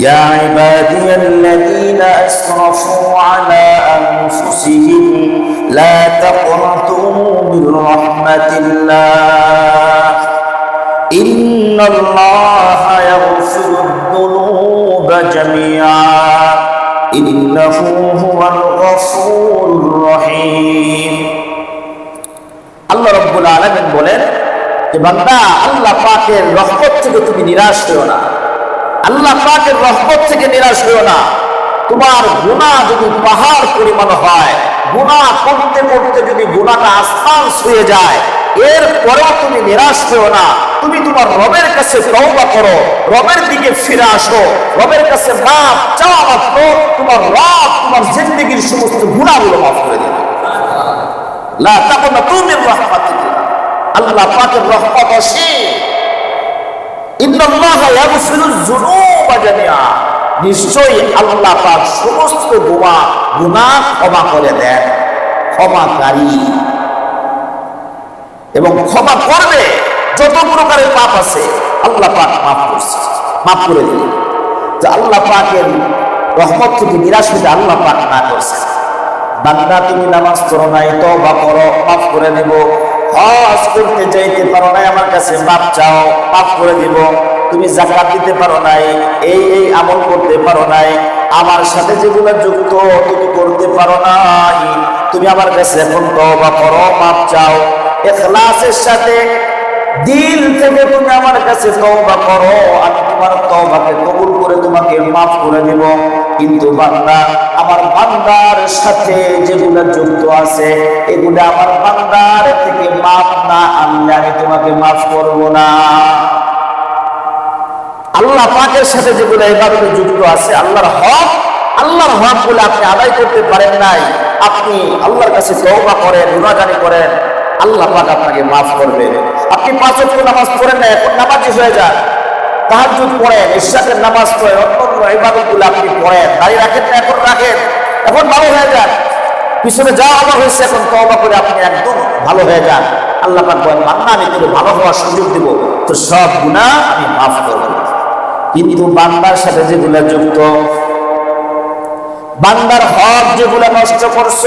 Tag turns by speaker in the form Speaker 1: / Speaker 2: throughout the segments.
Speaker 1: يا عبادي الذين أسرفوا على أنفسهم لا تقنطوا من رحمة الله إن الله يغفر الذنوب جميعا إنه هو الغفور الرحيم আল্লাহ রব্বুল আলমিন বলেন যে বান্দা আল্লাহ পাকের রহমত থেকে তুমি নিরাশ হও না আল্লাহ পাকের রহমত থেকে নিরাশ হও না। তোমার গুণা যদি পাহাড় পরিমাণ হয় গুণা করতে করতে যদি গুণাটা আসমান ছুঁয়ে যায় এর পরেও তুমি নিরাশ হও না। তুমি তোমার রবের কাছে তওবা করো, রবের দিকে ফিরে আসো, রবের কাছে মাপ চাওয়া মাত্র তোমার রব তোমার জিন্দগির সমস্ত গুণাগুলো মাফ করে দেবে। লা তাকুনা তুমি রহমাতিল্লাহ। আল্লাহ পাকের রহমত অসীম। নিশ্চয়ই আল্লাহ পাক সমস্ত গুনাহ গুনাহ ক্ষমা করে দেন। ক্ষমাকারী। এবং ক্ষমা করবে যত প্রকারের পাপ আছে, আল্লাহ পাক মাফ করছে, মাফ করে দিলেন যে আল্লাহ পাকের রহমত থেকে নিরাশ হতে আল্লাহ পাক না করছে। বান্দা তুমি নামাজ পড়ো নাই, তওবা করো, মাফ করে দেব। হজ করতে যাইতে পারো নাই, আমার কাছে মাপ চাও মাফ করে দিব। তুমি জাকাত দিতে পারো নাই, এই এই আমল করতে পারো নাই, আমার সাথে যেগুলো যুক্ত, তুমি করতে পারো নাই। তুমি আমার কাছে এখন তওবা করো, মাপ চাও। ইখলাসের সাথে দিল থেকে তুমি আমার কাছে তওবা করো, আমি তোমার তওবাকে কবুল করে তোমাকে মাফ করে দেব। কিন্তু বান্দা, আমার বান্দার সাথে যেগুলো যুক্ত আছে, এগুলো আমার বান্দার থেকে মাফ না আনলে আমি তোমাকে মাফ করব না। আল্লাহ পাকের সাথে যেগুলো এভাবে যুক্ত আছে, আল্লাহর হক আল্লাহর হক বলে আপনি আদায় করতে পারেন নাই, আপনি আল্লাহর কাছে তওবা করেন গুনাহগানি করেন, আল্লাহ পাক আপনাকে মাফ করবে। আপনি পাঁচ নামাজ পড়েন না এখন নামাজি হয়ে যান। তাহাজ্জুদ পড়েন, ইশরাকের নামাজ পড়েন অন্য ইবাদতগুলো আপনি পড়েন দাঁড়িয়ে রাখেন এখন রাখেন, এখন ভালো হয়ে যান। পিছনে যা আবার হয়েছে, এখন তওবা করে আপনি একদম ভালো হয়ে যান। আল্লাহ বলেন আমি ভালো হওয়ার সুযোগ দিব, তো সব গুনাহ আমি মাফ করব। কিন্তু বান্দার সাথে যেগুলো যুক্ত, বান্দার হক যেগুলো নষ্ট করছ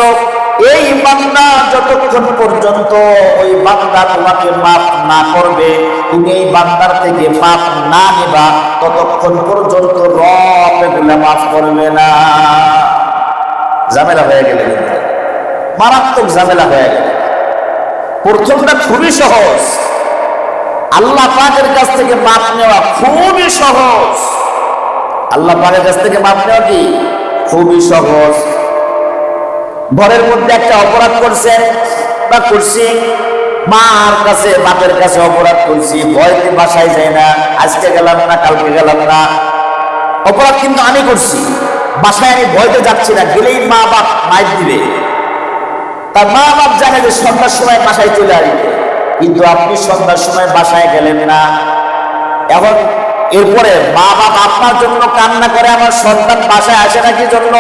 Speaker 1: এই বান্দা যতক্ষণ পর্যন্ত ওই বান্দা তোমাকে মাফ না করবে, তুমি এই বান্দার থেকে মাফ না নেবা, ততক্ষণ পর্যন্ত রব এগুলো মাফ করবে না। ঝামেলা হয়ে গেলে মারাত্মক ঝামেলা হয়ে গেলে। প্রথমটা খুবই সহজ। আল্লাহ পাকের কাছ থেকে মাপ নেওয়া খুবই সহজ। আল্লাহ পাকের কাছ থেকে মাপ নেওয়া কি? খুবই সহজ। ঘরের মধ্যে একটা অপরাধ করছেন বা করছি, মার কাছে, বাপের কাছে অপরাধ করছি, ভয়তে বাসায় যায় না, আজকে গেলাম না, কালকে গেলাম না। অপরাধ কিন্তু আমি করছি। বাসায় আমি ভয়তে যাচ্ছি না, গেলেই মা বাপ মাইর দিবে। তার মা বাপ জানে যে সন্ধ্যার সময় বাসায় চলে আসবে। কিন্তু আপনি সন্ধ্যার সময় বাসায় গেলেন না। এখন এরপরে মা বাপ আপনার জন্য কান্না করে, আমার সন্তান বাসায় আসে না কি জন্য?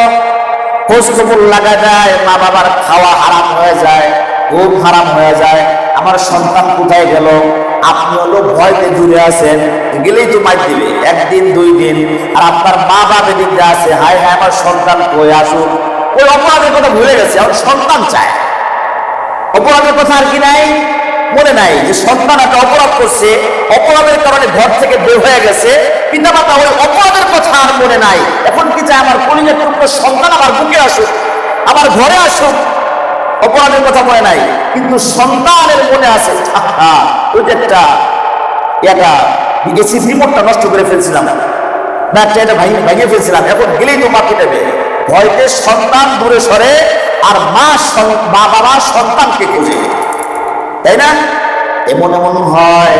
Speaker 1: খোঁজ খবর লাগা যায়, মা বাবার খাওয়া হারাম হয়ে যায়, ঘুম হারাম হয়ে যায়, আমার সন্তান কোথায় গেল? আপনি হলো ভয়তে দূরে আছেন, গেলেই তো মাইর দিবে, একদিন, দুই দিন, আর আপনার মা বাপ এদিকে আছে, হায় হায়, আমার সন্তান কই আসুক? ওই অপরাধের কথা ভুলে গেছে আমার সন্তান চায়। অপরাধের কথা আর কি নাই? মনে নাই যে সন্তান একটা অপরাধ করছে, অপরাধের কারণে ঘর থেকে বের হয়ে গেছে পিতা মাতা ওই অপরাধের কথা আর মনে নাই। এখন কি চায় আমার কলিজের টুকরো সন্তান আমার বুকে আসুক আমার ঘরে আসুক অপরাধের কথা মনে নাই, কিন্তু সন্তানের মনে আছে ওই যে একটা এটা গেছি রিমোটটা নষ্ট করে ফেলছিলাম। একটা এটা ভাঙিয়ে ভেঙে ফেলছিলাম। এখন গেলেই তো মাকে নেবে ভয়তে সন্তান দূরে সরে আর মা বাবা সন্তানকে খুঁজে। তাই না? এমন এমন হয়।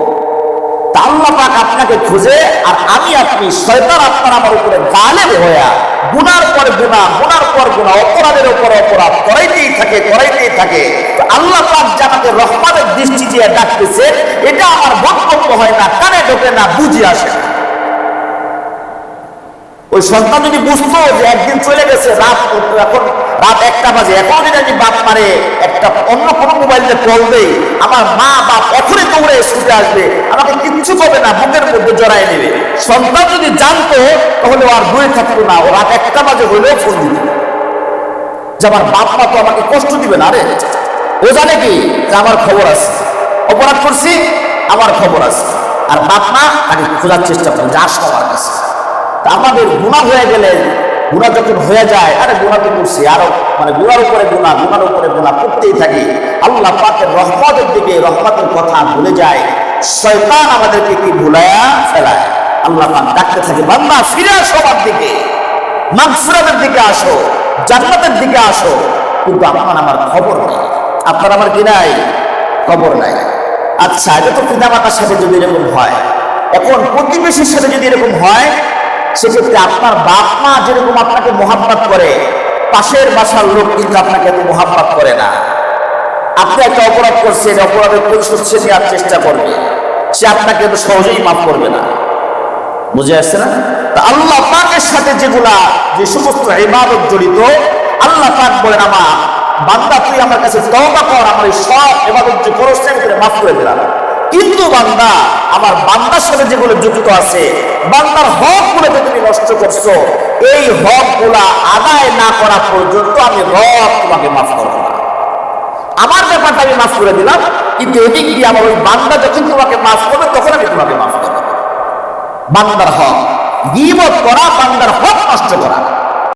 Speaker 1: আল্লাহ পাক আপনাকে খুঁজে আর আমি আপনি শয়তান আপনার আমার উপরে গালে হইয়া গুনার পর গুণা গুনার পর গুণা অপরাধের উপর অপরাধ করাইতেই থাকে করাইতেই থাকে। তো আল্লাহ পাক আমাকে রহমানের দৃষ্টি দিয়ে ডাকতেছে, এটা আমার বক্তব্য হয় না, কানে ঢোকে না, বুঝে আসে না। ওই সন্তান যদি বুঝতো যে একদিন চলে গেছে, রাত এখন রাত একটা বাজে এখন যদি আমি বাপ মারে, একটা অন্য কোনো মোবাইল কল দেই, আমার মা বাপ এখনই দৌড়ে ছুটে আসবে, আমাকে কিচ্ছু করবে না, বুকের মধ্যে জড়াই নেবে। সন্তান যদি জানতো, তাহলে আর দূরে থাকতো না, ও রাত একটা বাজে হলেও ফোন দিত। যে আমার বাপ মা তো আমাকে কষ্ট দিবে না রে। ও জানে কি? যে আমার খবর আছে। অপরাধ করছি, আমার খবর আছে। আর বাপ মা তাকে খোঁজার চেষ্টা করে, যা তা আমাদের গুণা হয়ে গেলে, গুণা যখন হয়ে যায়, আরে গুণা তো করছি, আরও মানে গুণার উপরে গুণা, গুণার উপরে গুণা করতেই থাকি। আল্লাহ পাকের রহমতের দিকে রহমতের কথা ভুলে যায়। শয়তান আমাদেরকে কি ভুলায়া ফেলায়? আল্লাহ পাক ডাকতে থাকে, বান্দা, ফিরে আসো আমার দিকে। মাগফিরাতের দিকে আসো, জান্নাতের দিকে আসো। কিন্তু আপনার আমার খবর নেই। আপনার আমার কি নাই? খবর নাই। আচ্ছা এটা তো পিতামাতার সাথে যদি এরকম হয়, এখন প্রতিবেশীর সাথে যদি এরকম হয় সেক্ষেত্রে আপনার বাপ মা যেরকম আপনাকে মোহাব্বত করে, পাশের বাসার লোক কিন্তু আপনাকে এত মোহাব্বত করে না। আপনি একটা অপরাধ করছেন অপরাধের পরিশোধ সে নেওয়ার চেষ্টা করবে। সে আপনাকে এত সহজেই মাফ করবে না। বুঝে আসছে না? তা আল্লাহ পাকের সাথে যেগুলা, যে সমস্ত ইবাদত জড়িত, আল্লাহ পাক বলেন আমার বান্দা, তুই আমার কাছে তওবা কর, আমার এই সব ইবাদত যে করছ আমি তোরে মাফ করে দিলাম। কিন্তু বান্দা, আমার বান্দার সাথে যেগুলো যুক্ত আছে বান্দার হকগুলো গুলোকে তুমি নষ্ট করছ, এই হকগুলা আদায় না করা পর্যন্ত আমি রব তোমাকে মাফ করব না। আমার ব্যাপারটা আমি মাফ করে দিলাম, কিন্তু এদিক দিয়ে আমার ওই বান্দা যখন তোমাকে মাফ করবে, তখন আমি তোমাকে মাফ করব বান্দার হক, গিবত করা, বান্দার হক নষ্ট করা।